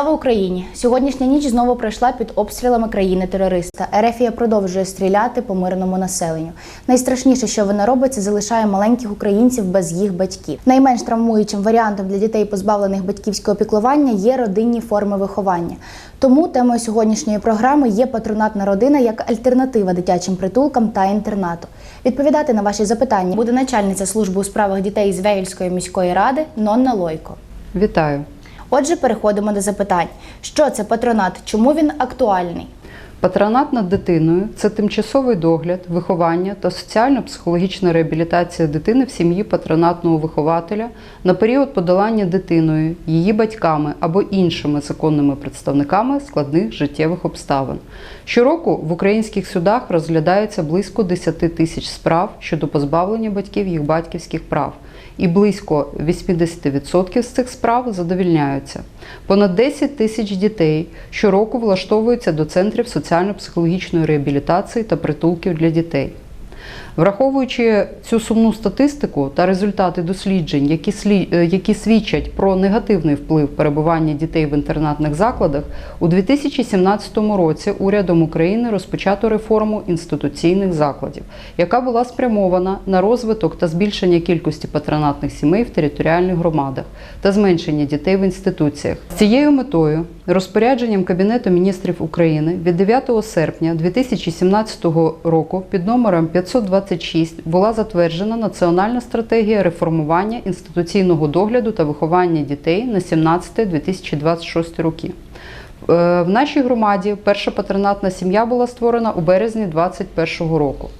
Слава Україні! Сьогоднішня ніч знову пройшла під обстрілами країни-терориста. Ерефія продовжує стріляти по мирному населенню. Найстрашніше, що вона робить, це залишає маленьких українців без їх батьків. Найменш травмуючим варіантом для дітей, позбавлених батьківського піклування, є родинні форми виховання. Тому темою сьогоднішньої програми є патронатна родина як альтернатива дитячим притулкам та інтернату. Відповідати на ваші запитання буде начальниця служби у справах дітей з Веїльської міської ради Нонна Лойко. Вітаю! Отже, переходимо до запитань. Що це патронат? Чому він актуальний? Патронат над дитиною це тимчасовий догляд, виховання та соціально-психологічна реабілітація дитини в сім'ї патронатного вихователя на період подолання дитиною, її батьками або іншими законними представниками складних життєвих обставин. Щороку в українських судах розглядається близько 10 тисяч справ щодо позбавлення батьків їх батьківських прав. І близько 80% з цих справ задовільняються. Понад 10 тисяч дітей щороку влаштовуються до центрів соціально-психологічної реабілітації та притулків для дітей. Враховуючи цю сумну статистику та результати досліджень, які, слі... е, які свідчать про негативний вплив перебування дітей в інтернатних закладах, у 2017 році урядом України розпочато реформу інституційних закладів, яка була спрямована на розвиток та збільшення кількості патронатних сімей в територіальних громадах та зменшення дітей в інституціях. З цією метою розпорядженням Кабінету міністрів України від 9 серпня 2017 року під номером 526 була затверджена Національна стратегія реформування інституційного догляду та виховання дітей на 17-2026 роки. Е, В нашій громаді перша патронатна сім'я була створена у березні 2021 року.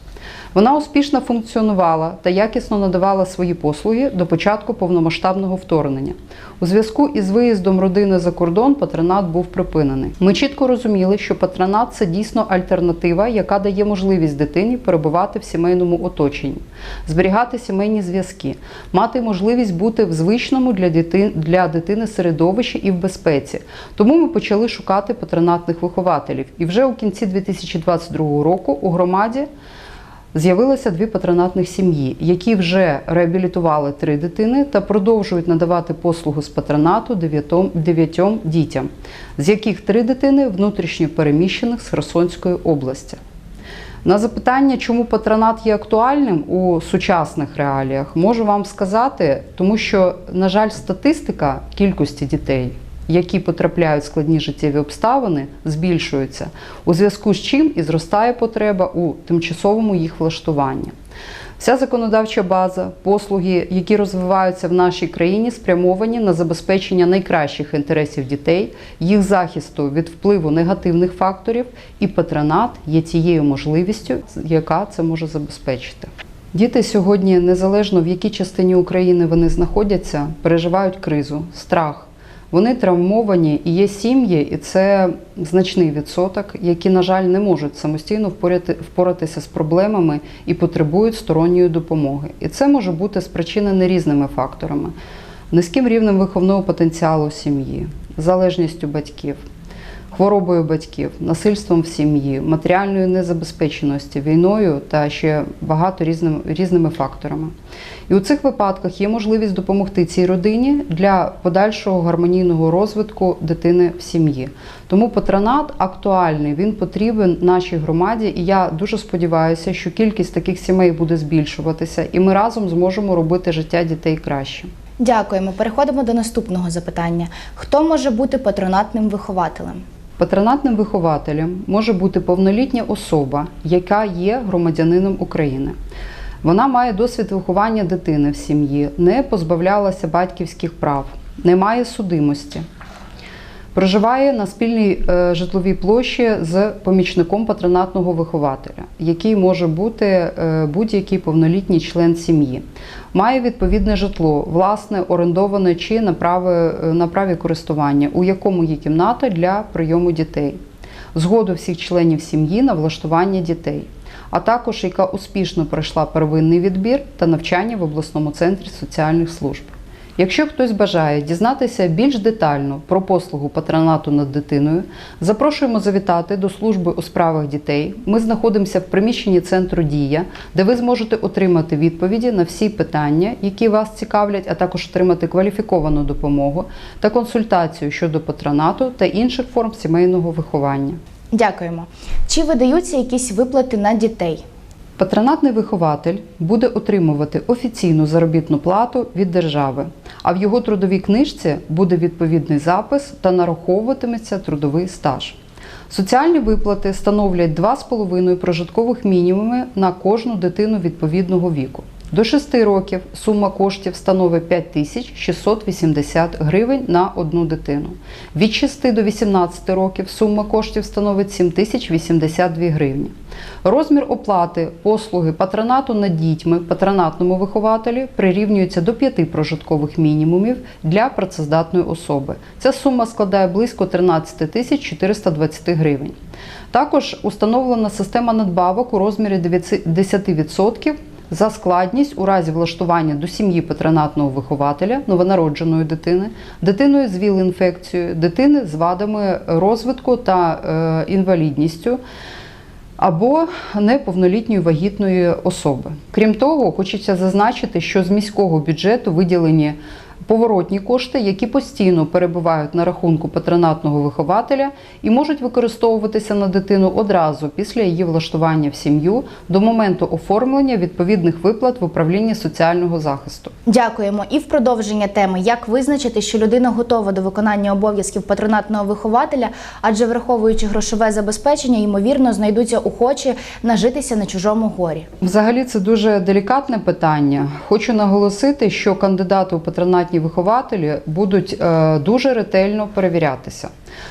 Вона успішно функціонувала та якісно надавала свої послуги до початку повномасштабного вторгнення. У зв'язку із виїздом родини за кордон патронат був припинений. Ми чітко розуміли, що патронат це дійсно альтернатива, яка дає можливість дитині перебувати в сімейному оточенні, зберігати сімейні зв'язки, мати можливість бути в звичному для дитини, для дитини середовищі і в безпеці. Тому ми почали шукати патронатних вихователів. І вже у кінці 2022 року у громаді. З'явилося дві патронатних сім'ї, які вже реабілітували три дитини та продовжують надавати послугу з патронату дев'ятьом дітям, з яких три дитини внутрішньо переміщених з Херсонської області. На запитання, чому патронат є актуальним у сучасних реаліях, можу вам сказати, тому що, на жаль, статистика кількості дітей, які потрапляють в складні життєві обставини, збільшується, у зв'язку з чим і зростає потреба у тимчасовому їх влаштуванні. Вся законодавча база, послуги, які розвиваються в нашій країні, спрямовані на забезпечення найкращих інтересів дітей, їх захисту від впливу негативних факторів, і патронат є тією можливістю, яка це може забезпечити. Діти сьогодні, незалежно в якій частині України вони знаходяться, переживають кризу, страх. Вони травмовані і є сім'ї, і це значний відсоток, які, на жаль, не можуть самостійно впоряти- впоратися з проблемами і потребують сторонньої допомоги. І це може бути спричинене різними факторами: низьким рівнем виховного потенціалу сім'ї, залежністю батьків, хворобою батьків, насильством в сім'ї, матеріальною незабезпеченості, війною та ще багато різними, різними факторами. І у цих випадках є можливість допомогти цій родині для подальшого гармонійного розвитку дитини в сім'ї. Тому патронат актуальний, він потрібен нашій громаді, і я дуже сподіваюся, що кількість таких сімей буде збільшуватися, і ми разом зможемо робити життя дітей краще. Дякуємо. Переходимо до наступного запитання: хто може бути патронатним вихователем? Патронатним вихователем може бути повнолітня особа, яка є громадянином України. Вона має досвід виховання дитини в сім'ї, не позбавлялася батьківських прав, не має судимості. Проживає на спільній е, житловій площі з помічником патронатного вихователя, який може бути е, будь-який повнолітній член сім'ї. Має відповідне житло, власне, орендоване чи на праві, на праві користування, у якому є кімната для прийому дітей, згоду всіх членів сім'ї на влаштування дітей, а також яка успішно пройшла первинний відбір та навчання в обласному центрі соціальних служб. Якщо хтось бажає дізнатися більш детально про послугу патронату над дитиною, запрошуємо завітати до служби у справах дітей. Ми знаходимося в приміщенні центру Дія, де ви зможете отримати відповіді на всі питання, які вас цікавлять, а також отримати кваліфіковану допомогу та консультацію щодо патронату та інших форм сімейного виховання. Дякуємо. Чи видаються якісь виплати на дітей? Патронатний вихователь буде отримувати офіційну заробітну плату від держави, а в його трудовій книжці буде відповідний запис та нараховуватиметься трудовий стаж. Соціальні виплати становлять 2,5 прожиткових мінімуми на кожну дитину відповідного віку. До 6 років сума коштів становить 5680 гривень на одну дитину. Від 6 до 18 років сума коштів становить 7082 гривні. Розмір оплати послуги патронату над дітьми патронатному вихователю прирівнюється до 5 прожиткових мінімумів для працездатної особи. Ця сума складає близько 13 тисяч 420 гривень. Також установлена система надбавок у розмірі 10% за складність у разі влаштування до сім'ї патронатного вихователя новонародженої дитини, дитиною з ВІЛ-інфекцією, дитини з вадами розвитку та е, інвалідністю або неповнолітньої вагітної особи. Крім того, хочеться зазначити, що з міського бюджету виділені поворотні кошти, які постійно перебувають на рахунку патронатного вихователя і можуть використовуватися на дитину одразу після її влаштування в сім'ю до моменту оформлення відповідних виплат в управлінні соціального захисту. Дякуємо. І в продовження теми, як визначити, що людина готова до виконання обов'язків патронатного вихователя, адже враховуючи грошове забезпечення, ймовірно, знайдуться охочі нажитися на чужому горі. Взагалі це дуже делікатне питання. Хочу наголосити, що кандидати у патронатні вихователі будуть е, дуже ретельно перевірятися.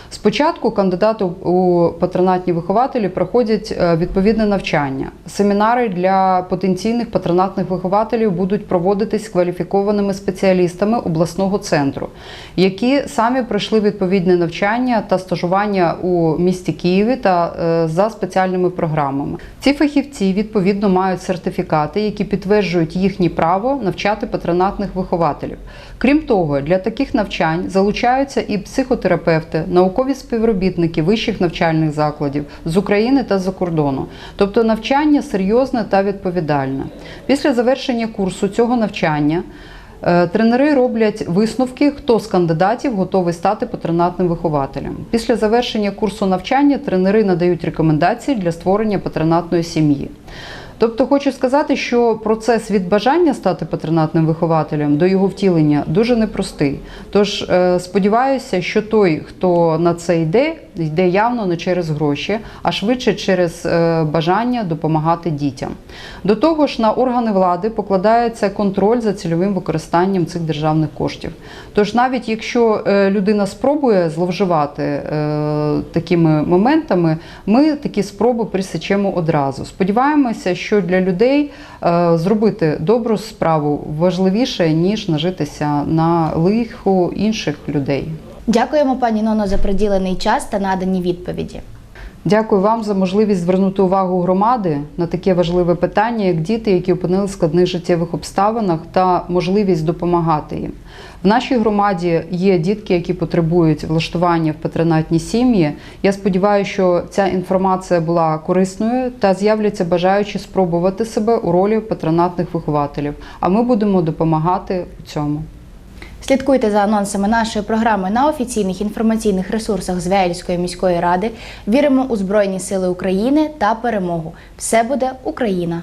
Спочатку кандидати у патронатні вихователі проходять е, відповідне навчання. Семінари для потенційних патронатних вихователів будуть проводитись кваліфікованими спеціалістами обласного центру, які самі пройшли відповідне навчання та стажування у місті Києві та е, за спеціальними програмами. Ці фахівці відповідно мають сертифікати, які підтверджують їхнє право навчати патронатних вихователів. Крім того, для таких навчань залучаються і психотерапевти, наукові співробітники вищих навчальних закладів з України та за кордону. Тобто навчання серйозне та відповідальне. Після завершення курсу цього навчання. е, Тренери роблять висновки, хто з кандидатів готовий стати патронатним вихователем. Після завершення курсу навчання тренери надають рекомендації для створення патронатної сім'ї. Тобто хочу сказати, що процес від бажання стати патронатним вихователем до його втілення дуже непростий. Тож е, сподіваюся, що той, хто на це йде, йде явно не через гроші, а швидше через е, бажання допомагати дітям. До того ж, на органи влади покладається контроль за цільовим використанням цих державних коштів. Тож, навіть якщо е, людина спробує зловживати такими моментами, ми такі спроби присечемо одразу. Сподіваємося, що для людей е, зробити добру справу важливіше ніж нажитися на лиху інших людей. Дякуємо, пані Ноно, за приділений час та надані відповіді. Дякую вам за можливість звернути увагу громади на таке важливе питання, як діти, які опинилися в складних життєвих обставинах, та можливість допомагати їм. В нашій громаді є дітки, які потребують влаштування в патронатні сім'ї. Я сподіваюся, що ця інформація була корисною та з'являться бажаючі спробувати себе у ролі патронатних вихователів. А ми будемо допомагати у цьому. Слідкуйте за анонсами нашої програми на офіційних інформаційних ресурсах Звяїльської міської ради. Віримо у Збройні Сили України та перемогу. Все буде Україна!